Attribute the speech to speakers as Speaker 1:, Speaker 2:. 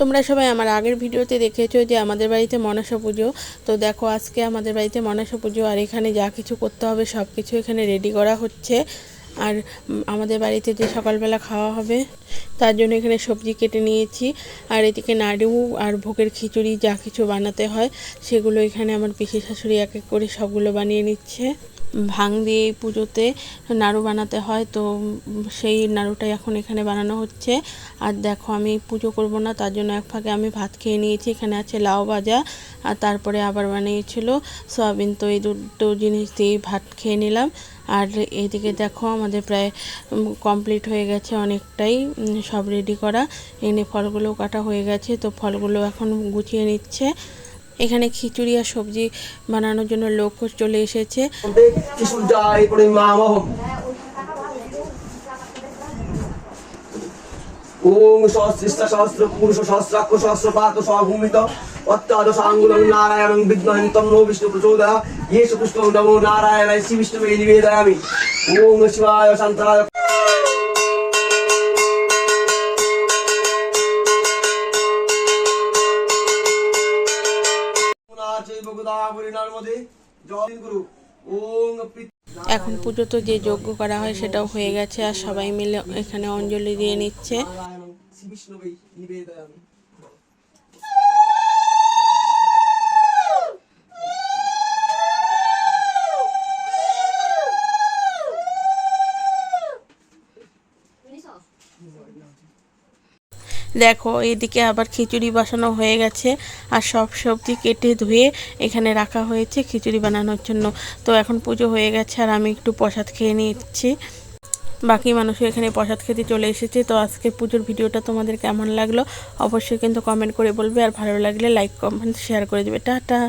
Speaker 1: তোমরা সবাই আমার আগের ভিডিওতে দেখেছ যে আমাদের বাড়িতে মনসা পুজো। তো দেখো, আজকে আমাদের বাড়িতে মনসা পুজো আর এখানে যা কিছু করতে হবে সব কিছু এখানে রেডি করা হচ্ছে। আর আমাদের বাড়িতে যে সকালবেলা খাওয়া হবে, তার জন্য এখানে সবজি কেটে নিয়েছি। আর এদিকে নাড়ু আর ভোগের খিচুড়ি যা কিছু বানাতে হয়, সেগুলো এখানে আমার পিসি শাশুড়ি এক এক করে সবগুলো বানিয়ে নিচ্ছে। ভাং দিয়ে পুজোতে নাড়ু বানাতে হয়, তো সেই নাড়ুটাই এখন এখানে বানানো হচ্ছে। আর দেখো, আমি পুজো করব না, তার জন্য এক ফাঁকে আমি ভাত খেয়ে নিয়েছি, এখানে আছে লাউ ভাজা। আর তারপরে আবার বানিয়েছিল সয়াবিন, তো এই দুটো জিনিস দিয়েই ভাত খেয়ে নিলাম। আর এদিকে দেখো, আমাদের প্রায় কমপ্লিট হয়ে গেছে অনেকটাই সব রেডি করা। এনে ফলগুলো কাটা হয়ে গেছে, তো ফলগুলো এখন গুছিয়ে নিচ্ছে। এখানে খিচুড়ি আর সবজি বানানোর জন্য লোক চলে এসেছে।
Speaker 2: ওং সহস্রিষ্ট সহস্র পুরুষ সহস্রাক্ষ সহস্র পাক সভূমিত অত্যাদ সাঙ্গুলং নারায়ণং বিঘ্নহন্তং নো বিষ্ণু প্রচোদয়া। পুষ্পং নমো শ্রী বিষ্ণুবে নিবেদয়ামি ওং শিবায় চৈব গোদাবরী নর্মদে জয় গুরু। ওং
Speaker 1: এখন পুজো তো যে যজ্ঞ করা হয় সেটাও হয়ে গেছে আর সবাই মিলে এখানে অঞ্জলি দিয়ে নিচ্ছে।
Speaker 2: বিষ্ণুবে নিবেদয়ামি
Speaker 1: দেখো, এদিকে আবার খিচুড়ি বসানো হয়ে গেছে আর সব সবজি কেটে ধুয়ে এখানে রাখা হয়েছে খিচুড়ি বানানোর জন্য। তো এখন পুজো হয়ে গেছে আর আমি একটু প্রসাদ খেয়ে নিচ্ছি। বাকি মানুষও এখানে প্রসাদ খেতে চলে এসেছে। তো আজকে পুজোর ভিডিওটা তোমাদের কেমন লাগল? অবশ্যই কিন্তু কমেন্ট করে বলবে। আর ভালো লাগলে লাইক কমেন্ট শেয়ার করে দেবে। টাটা!